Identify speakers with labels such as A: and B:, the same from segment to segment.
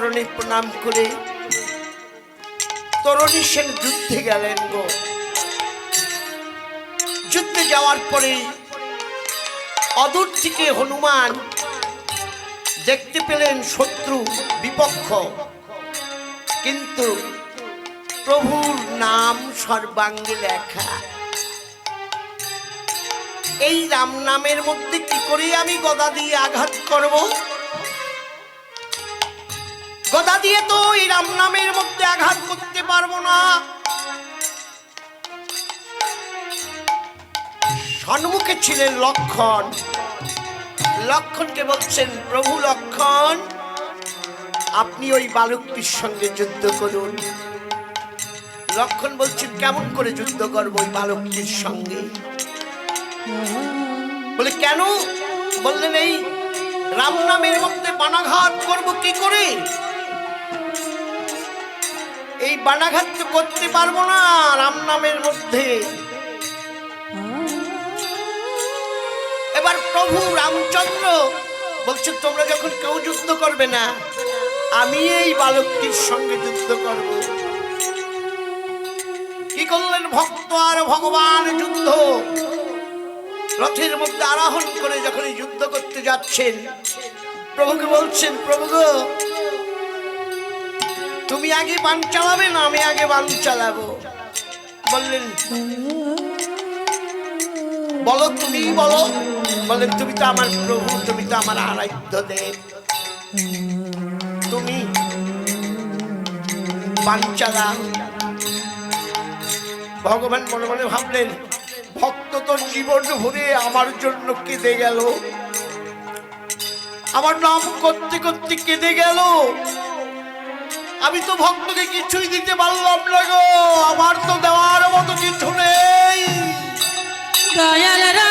A: চরণে প্রণাম করে তরণী সেন যুদ্ধে গেলেন গো যুদ্ধে যাওয়ার পরে অদূর থেকে হনুমান দেখতে পেলেন শত্রু বিপক্ষ কিন্তু প্রভুর নাম সর্বাঙ্গে লেখা এই রাম নামের মধ্যে কি করে আমি গদা দিয়ে আঘাত করবো গদা দিয়ে তো এই রাম নামের মধ্যে আঘাত করতে পারবো না সন্মুখে ছিলেন লক্ষণ লক্ষণকে বলছেন প্রভু লক্ষণ আপনি ওই বালকটির সঙ্গে যুদ্ধ করুন লক্ষণ বলছেন কেমন করে যুদ্ধ করব ওই বালকটির সঙ্গে বলে কেন বললেন এই রাম নামের মধ্যে বানাঘাত করব কি করে এই বানাঘাত তো করতে পারবো না রাম নামের মধ্যে এবার প্রভু রামচন্দ্র বলছে তোমরা যখন কেউ যুদ্ধ করবে না আমি এই বালকটির সঙ্গে যুদ্ধ করব কি করলেন ভক্ত আর ভগবান যুদ্ধ রথের মধ্যে আরোহণ করে যখন যুদ্ধ করতে যাচ্ছেন প্রভুকে বলছেন প্রভু গো তুমি আগে বান চালাবে না আমি আগে বান চালাবো বললেন বলো তুমি বলো বললেন তুমি তো আমার প্রভু তুমি তো আমার আরাধ্য দেব তুমি বান চালা ভগবান মনে মনে ভাবলেন ভক্ত তো জীবন ভরে আমার জন্য কেঁদে গেল আমার নাম করতে করতে কেঁদে গেল আমি তো ভক্তকে কিছুই দিতে পারলাম না গো আমার তো দেওয়ার মতো কিছু নেই
B: দয়াল রা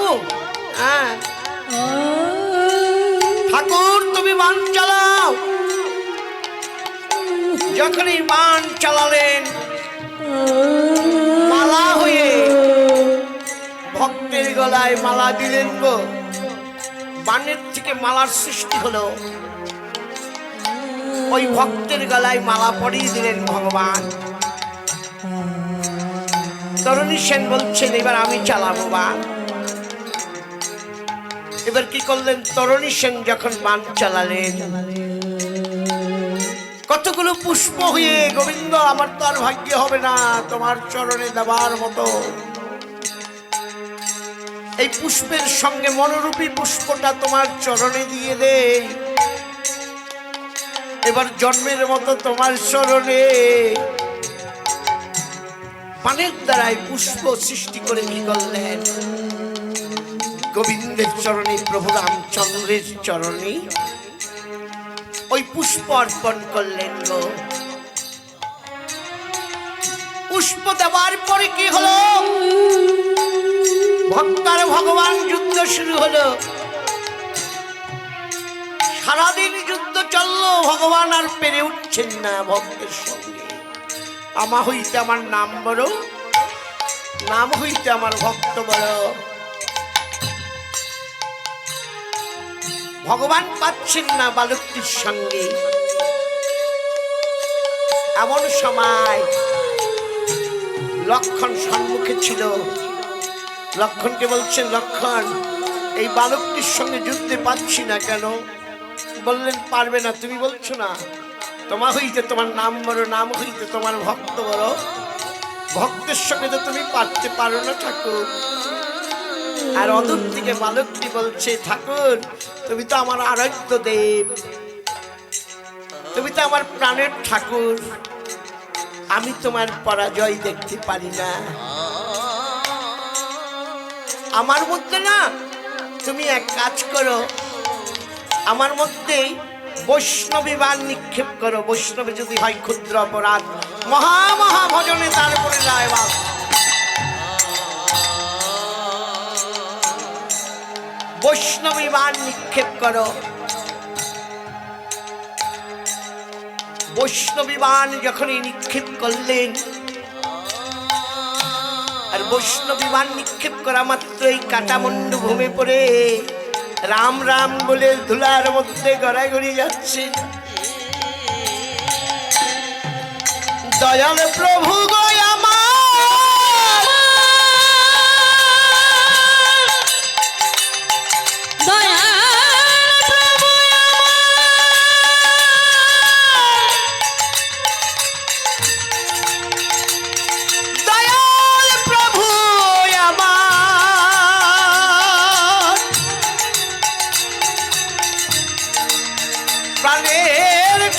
A: বাবু হ্যাঁ ঠাকুর তুমি বান চালাও যখনই বান চালালেন মালা হয়ে ভক্তের গলায় মালা দিলেন গো বানের থেকে মালার সৃষ্টি হলো ওই ভক্তের গলায় মালা পরিয়ে দিলেন ভগবান তরুণী সেন বলছেন এবার আমি চালাবো বান এবার কি করলেন তরণী সেন যখন মান চালালেন কতগুলো পুষ্প হয়ে গোবিন্দ আমার তো আর ভাগ্য হবে না তোমার চরণে দেবার মতো এই পুষ্পের সঙ্গে মনোরূপী পুষ্পটা তোমার চরণে দিয়ে দে এবার জন্মের মতো তোমার চরণে পানের দ্বারাই পুষ্প সৃষ্টি করে কি করলেন গোবিন্দের চরণে প্রভু রামচন্দ্রের চরণে ওই পুষ্প অর্পণ করলেন গো পুষ্প দেওয়ার পরে কি হলো ভক্তার ভগবান যুদ্ধ শুরু হলো সারাদিন যুদ্ধ চলল ভগবান আর পেরে উঠছেন না ভক্তের সঙ্গে আমা হইতে আমার নাম বড় নাম হইতে আমার ভক্ত বড় ভগবান পাচ্ছেন না বালকটির সঙ্গে এমন সময় লক্ষণ সম্মুখে ছিল লক্ষণকে বলছেন লক্ষণ এই বালকটির সঙ্গে যুদ্ধে পাচ্ছি না কেন বললেন পারবে না তুমি বলছো না তোমার হইতে তোমার নাম বড় নাম হইতে তোমার ভক্ত বড় ভক্তের সঙ্গে তো তুমি পারতে পারো না ঠাকুর আর অদূর থেকে বালকটি বলছে ঠাকুর তুমি তো আমার আরাধ্য দেব তুমি তো আমার প্রাণের ঠাকুর আমি তোমার পরাজয় দেখতে পারি না আমার মধ্যে না তুমি এক কাজ করো আমার মধ্যে বৈষ্ণবী বান নিক্ষেপ করো বৈষ্ণবী যদি হয় ক্ষুদ্র অপরাধ মহা মহা ভজনে তার উপরে বাবা বৈষ্ণবী মান নিক্ষেপ করো বৈষ্ণবী মান যখনই নিক্ষেপ করলেন আর বৈষ্ণবী মান নিক্ষেপ করা মাত্রই কাটামণ্ড ভূমি পড়ে রাম রাম বলে ধুলার মধ্যে গড়াগড়ি যাচ্ছে
B: দয়াল প্রভু গো প্রাণের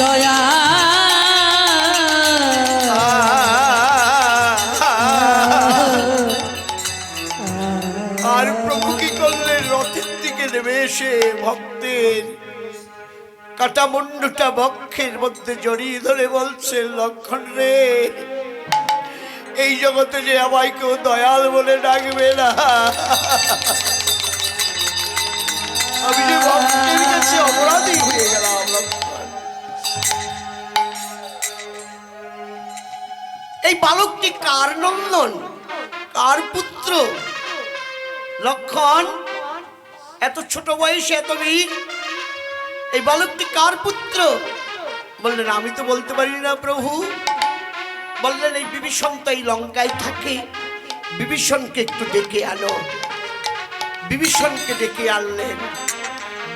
B: দয়া
A: আর প্রভু রথের দিকে নেমে এসে ভক্তের কাটা মুন্ডুটা বক্ষের মধ্যে জড়িয়ে ধরে বলছে লক্ষণ রে এই জগতে যে আমায় কেউ দয়াল বলে ডাকবে না আমি যে ভক্তের কাছে অপরাধী হয়ে গেলাম এই বালকটি কার নন্দন কার পুত্র লক্ষণ এত ছোট বয়সে এত বীর এই বালকটি কার পুত্র বললেন আমি তো বলতে পারি না প্রভু বললেন এই বিভীষণ তো এই লঙ্কায় থাকে বিভীষণকে একটু ডেকে আনো বিভীষণকে ডেকে আনলেন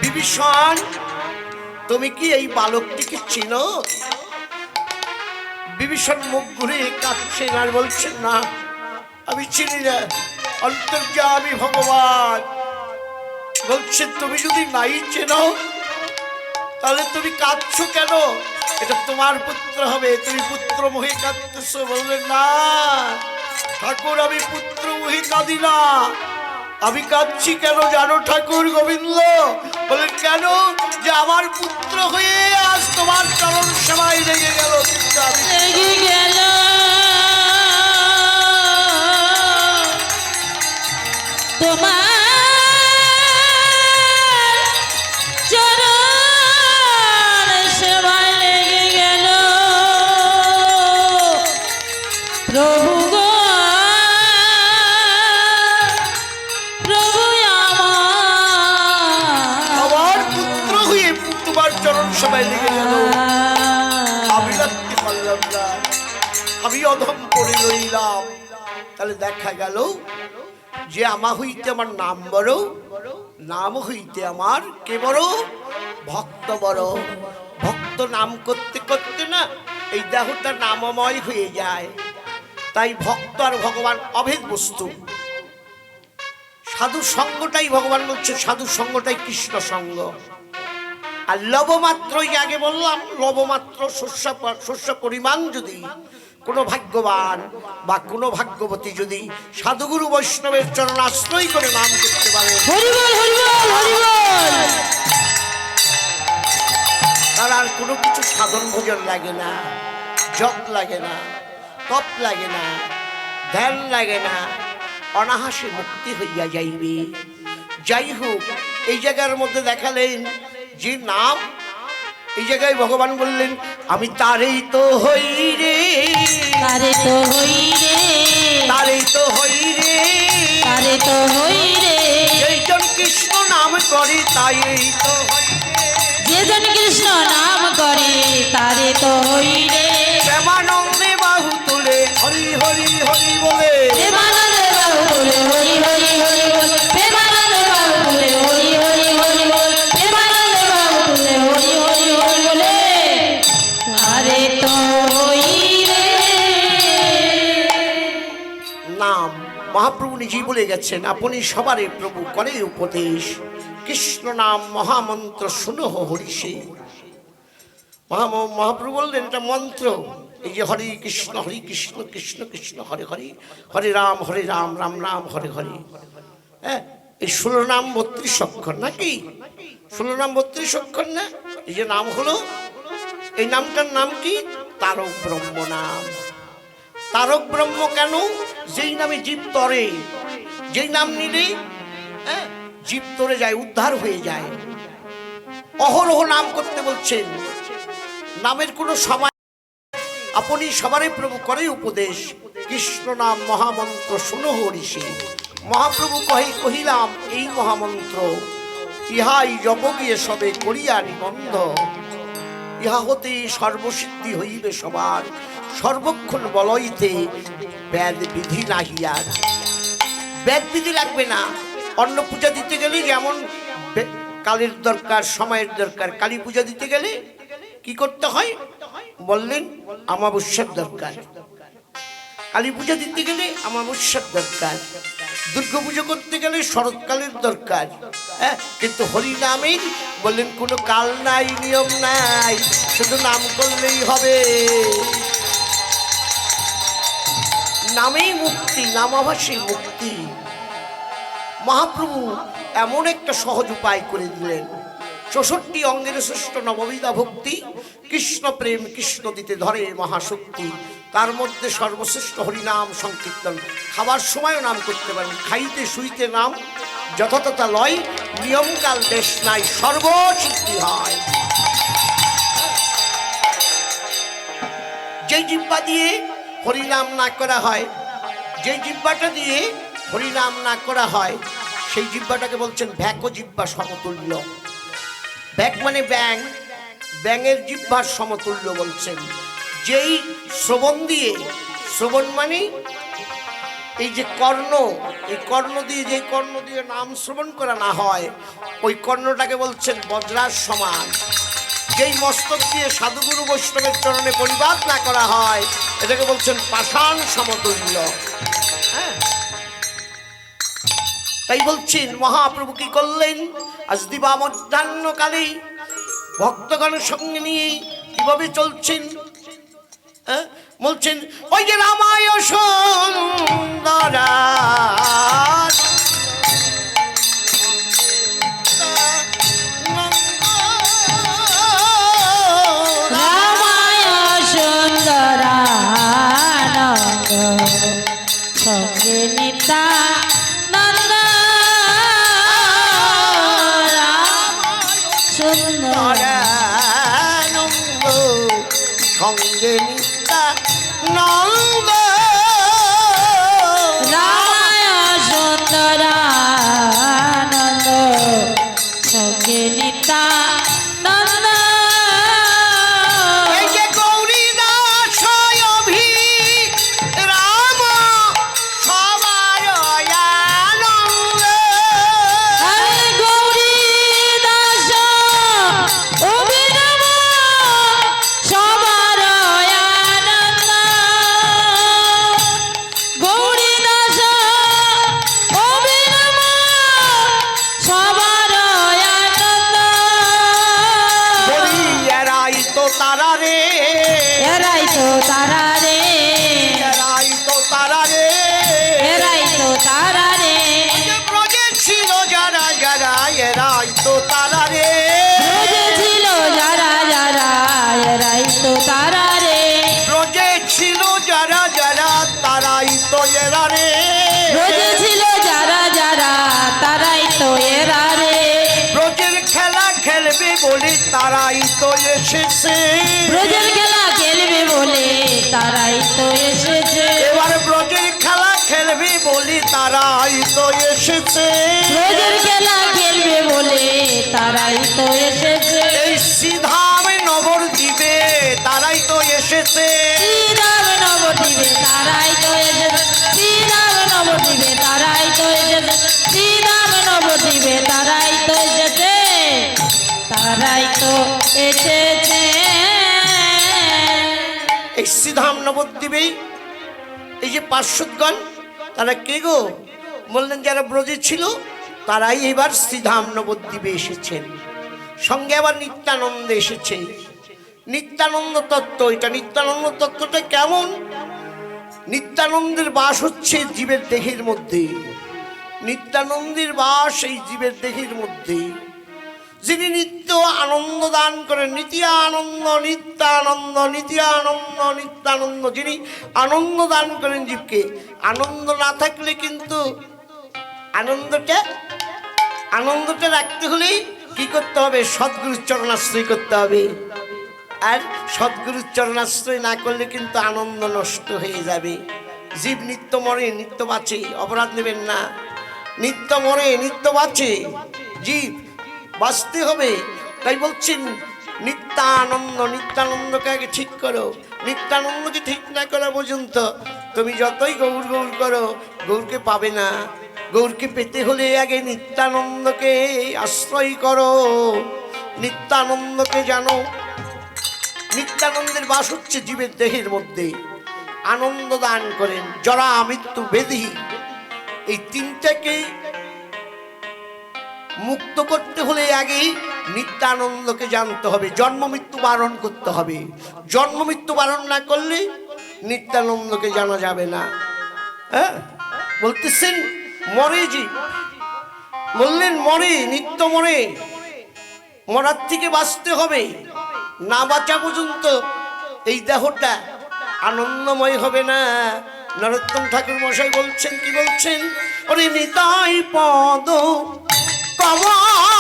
A: বিভীষণ তুমি কি এই বালকটিকে চিন বিভীষণ মুখ ঘুরে কাঁদছেন আর বলছেন না আমি চিনি না অন্তর্যামী ভগবান বলছেন তুমি যদি নাই চেনো তাহলে তুমি কাঁদছো কেন এটা তোমার পুত্র হবে তুমি পুত্র মহি কাঁদতেছ বললেন না ঠাকুর আমি পুত্র মহি কাঁদি না আমি কাঁদছি কেন জানো ঠাকুর গোবিন্দ বলে কেন যে আমার পুত্র হয়ে আজ তোমার চরণ সবাই রেগে গেল
B: গেল তোমার
A: আমি অধম করে লইলাম তাহলে দেখা গেল যে আমা হইতে আমার নাম বড় নাম হইতে আমার কে বড় ভক্ত বড় ভক্ত নাম করতে করতে না এই দেহটা নামময় হয়ে যায় তাই ভক্ত আর ভগবান অভেদ বস্তু সাধু সঙ্গটাই ভগবান বলছে সাধু সঙ্গটাই কৃষ্ণ সঙ্গ আর লবমাত্রই আগে বললাম লবমাত্র শস্য শস্য পরিমাণ যদি কোনো ভাগ্যবান বা কোনো ভাগ্যবতী যদি সাধুগুরু বৈষ্ণবের চরণ আশ্রয় করে নাম করতে পারে তার আর কোনো কিছু সাধন ভোজন লাগে না জপ লাগে না তপ লাগে না ধ্যান লাগে না অনাহাসে মুক্তি হইয়া যাইবে যাই হোক এই জায়গার মধ্যে দেখালেন যে নাম এই জায়গায় ভগবান বললেন আমি তারই তো হই রে
B: তারে তো হই রে
A: তারই তো হই রে
B: তারে তো হই রে
A: যেজন কৃষ্ণ নাম করে তাই তো
B: হই যেজন কৃষ্ণ নাম করে তারে তো হই রে
A: শ্যামানন্দে বাহু তুলে হরি হরি হরি বলে শ্যামানন্দে বাহু তুলে হরি মহাপ্রভু নিজেই বলে গেছেন আপনি সবারে প্রভু করে উপদেশ কৃষ্ণ নাম মহামন্ত্র শুনহ হরিষে মহাপ্রভু বললেন এটা মন্ত্র এই যে হরে কৃষ্ণ হরে কৃষ্ণ কৃষ্ণ কৃষ্ণ হরে হরে হরে রাম হরে রাম রাম রাম হরে হরে হ্যাঁ এই ষোলো নাম বত্রিশ অক্ষর নাকি ষোলো নাম বত্রিশ অক্ষর না এই যে নাম হলো এই নামটার নাম কি তারক ব্রহ্ম নাম তারক ব্রহ্ম কেন যেই নামে জীব তরে যেই নাম নিলে হ্যাঁ জীব তরে যায় উদ্ধার হয়ে যায় অহরহ নাম করতে বলছেন নামের কোনো সময় আপনি সবারই প্রভু করে উপদেশ কৃষ্ণ নাম মহামন্ত্র শুনো হরিষে মহাপ্রভু কহে কহিলাম এই মহামন্ত্র ইহাই গিয়ে সবে করিয়া নিবন্ধ ইহা হতে সর্বসিদ্ধি হইবে সবার সর্বক্ষণ বলইতে ব্যাদ বিধি নাহি আর ব্যাদ বিধি লাগবে না অন্ন পূজা দিতে গেলে যেমন কালের দরকার সময়ের দরকার কালী পূজা দিতে গেলে কি করতে হয় বললেন আমাবস্যার দরকার কালী পূজা দিতে গেলে আমাবস্যার দরকার পুজো করতে গেলে শরৎকালের দরকার হ্যাঁ কিন্তু হরিনামের বললেন কোনো কাল নাই নিয়ম নাই শুধু নাম করলেই হবে নামেই মুক্তি নামাভাসী মুক্তি মহাপ্রভু এমন একটা সহজ উপায় করে দিলেন চৌষট্টি অঙ্গের শ্রেষ্ঠ নববিধা ভক্তি কৃষ্ণ প্রেম কৃষ্ণ দিতে ধরে মহাশক্তি তার মধ্যে সর্বশ্রেষ্ঠ হরিনাম সংকীর্তন খাবার সময়ও নাম করতে পারেন খাইতে শুইতে নাম যথাযথা লয় নিয়মকাল দেশ নাই সর্বসিদ্ধি হয় যে জিব্বা দিয়ে হরিনাম না করা হয় যে জিব্বাটা দিয়ে হরিনাম না করা হয় সেই জিব্বাটাকে বলছেন ভ্যাকো জিব্বা সমতুল্য ব্যাক মানে ব্যাং ব্যাঙের জিব্বার সমতুল্য বলছেন যেই শ্রবণ দিয়ে শ্রবণ মানে এই যে কর্ণ এই কর্ণ দিয়ে যে কর্ণ দিয়ে নাম শ্রবণ করা না হয় ওই কর্ণটাকে বলছেন বজ্রার সমান যেই মস্তক দিয়ে সাধুগুরু বৈষ্ণবের চরণে পরিবাদ না করা হয় এটাকে বলছেন পাষাণ সমতুল্য হ্যাঁ তাই বলছেন মহাপ্রভু কি করলেন আজ দিবা মধ্যাহ্নকালেই ভক্তগণের সঙ্গে নিয়ে কীভাবে চলছেন হ্যাঁ? বলছেন ওই যে রামায় সুন্দরা
B: তারাই তো এসেছে ব্রজের খেলা খেলবে বলে তারাই তো এসেছে এবার ব্রজের খেলা খেলবে বলি তারাই তো এসেছে
A: নবদ দিবেই এই যে পার্শ্বদগণ তারা কে গো বললেন যারা ব্রজে ছিল তারাই এবার শ্রীধাম নবদ্বীপে এসেছেন সঙ্গে আবার নিত্যানন্দ এসেছে নিত্যানন্দ তত্ত্ব এটা নিত্যানন্দ তত্ত্বটা কেমন নিত্যানন্দের বাস হচ্ছে জীবের দেহের মধ্যে নিত্যানন্দের বাস এই জীবের দেহের মধ্যে যিনি নিত্য আনন্দ দান করেন আনন্দ নিত্যানন্দ নীতি আনন্দ নিত্যানন্দ যিনি আনন্দ দান করেন জীবকে আনন্দ না থাকলে কিন্তু আনন্দটা আনন্দটা রাখতে হলেই কি করতে হবে সদ্গুরুর চরণাশ্রয় করতে হবে আর সদ্গুরুর চরণাশ্রয় না করলে কিন্তু আনন্দ নষ্ট হয়ে যাবে জীব নিত্য মরে নিত্য বাঁচে অপরাধ নেবেন না নিত্য মরে নিত্য বাঁচে জীব বাঁচতে হবে তাই বলছেন নিত্যানন্দ নিত্যানন্দকে আগে ঠিক করো নিত্যানন্দকে ঠিক না করা পর্যন্ত তুমি যতই গৌর গৌর করো গৌরকে পাবে না গৌরকে পেতে হলে আগে নিত্যানন্দকে আশ্রয় করো নিত্যানন্দকে জানো নিত্যানন্দের বাস হচ্ছে জীবের দেহের মধ্যে আনন্দ দান করেন জরা মৃত্যু বেদি এই তিনটাকে মুক্ত করতে হলে আগেই নিত্যানন্দকে জানতে হবে জন্ম মৃত্যু বারণ করতে হবে জন্ম মৃত্যু বারণ না করলে নিত্যানন্দকে জানা যাবে না হ্যাঁ বলতেছেন মরে জি বললেন মরে নিত্য মরে মরার থেকে বাঁচতে হবে না বাঁচা পর্যন্ত এই দেহটা আনন্দময় হবে না নরোত্তম ঠাকুর মশাই বলছেন কি বলছেন অরে নিতাই পদ 娃娃。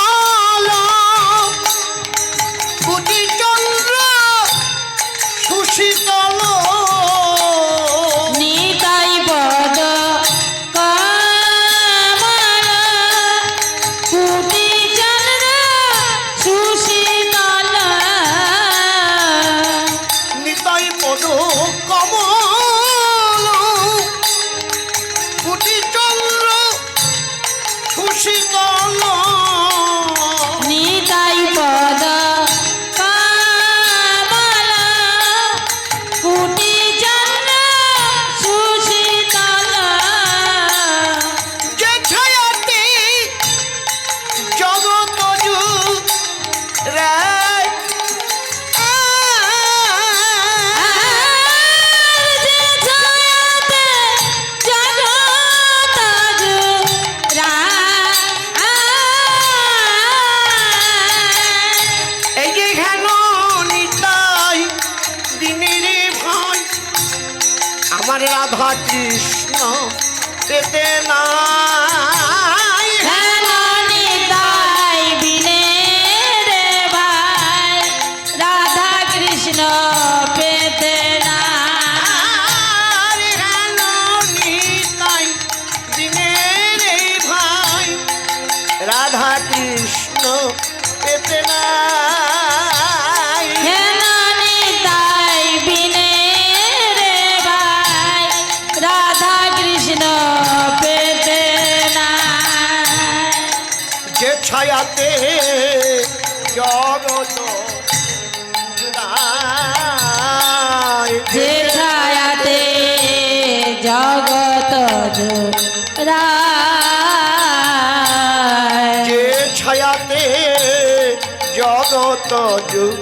A: কত যুগ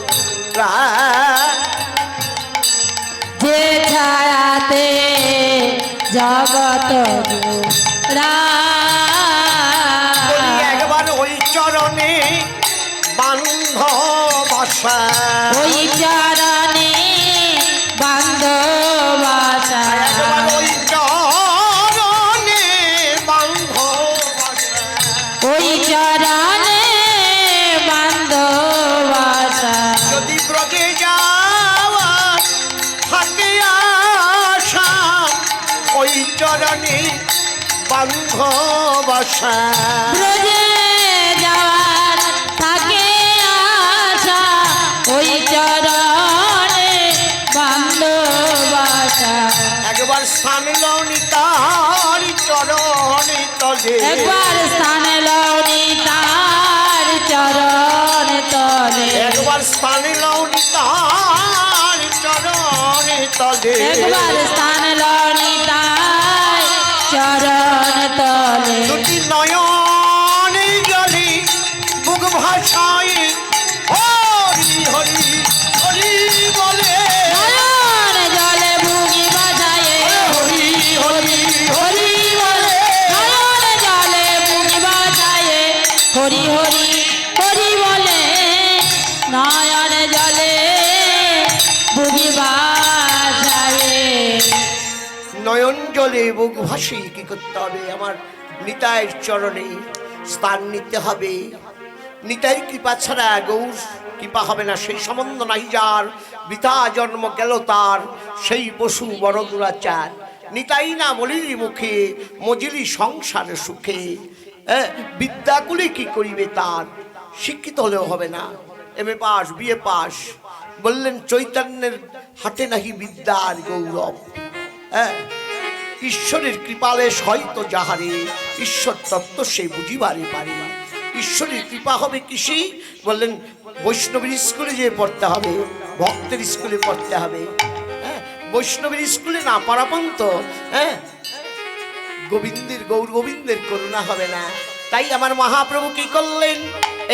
B: যে ছায়াতে জগত
A: একবার ওই চরণে বান্ধ
B: বসা ওই চরণ আশা রোজে যাওয়ার থাকে আশা ওই চরণে বান্ধবাসা
A: একবার স্থান লওনি তার চরণ তলে একবার স্থান লওনি তার চরণ তলে একবার স্থান লওনি তার চরণ তলে একবার স্থান লওনি তার চরণ অতি নয়ন জলি বুক ভাষায় হরি হরি হরি
B: বলে হরি হরি হরি বলে নয়ন জলে বুগি বাজারে
A: নয়ন জলে বুক ভাসি কি করতে হবে আমার নিতাইয়ের চরণে স্থান নিতে হবে নিতাই কৃপা ছাড়া গৌর কৃপা হবে না সেই সম্বন্ধ নাই যার বিতা জন্ম গেল তার সেই বসু বড় দুরাচার নিতাই না মলিরি মুখে মজুরি সংসার সুখে বিদ্যাগুলি কি করিবে তার শিক্ষিত হলেও হবে না এম এ পাস বিএ পাশ বললেন চৈতন্যের হাতে নাহি বিদ্যার গৌরব হ্যাঁ ঈশ্বরের কৃপালে সহিত যাহারে ঈশ্বর তত্ত্ব সে বুঝিবারে পারে ঈশ্বরের কৃপা হবে কৃষি বললেন বৈষ্ণবের স্কুলে যেয়ে পড়তে হবে ভক্তের স্কুলে পড়তে হবে হ্যাঁ বৈষ্ণবের স্কুলে না পারাপান্ত হ্যাঁ গোবিন্দের গৌর গোবিন্দের করুণা হবে না তাই আমার মহাপ্রভু কি করলেন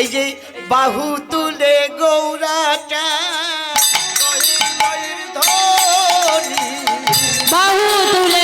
A: এই যে বাহু তুলে গৌরাটা বাহু তুলে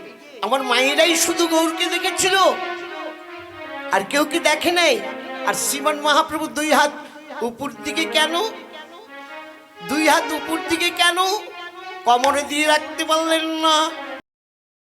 A: আমার মায়েরাই শুধু গৌরকে দেখেছিল আর কেউ কি দেখে নাই আর শ্রীমান মহাপ্রভু দুই হাত উপর দিকে কেন দুই হাত উপর দিকে কেন কমরে দিয়ে রাখতে পারলেন না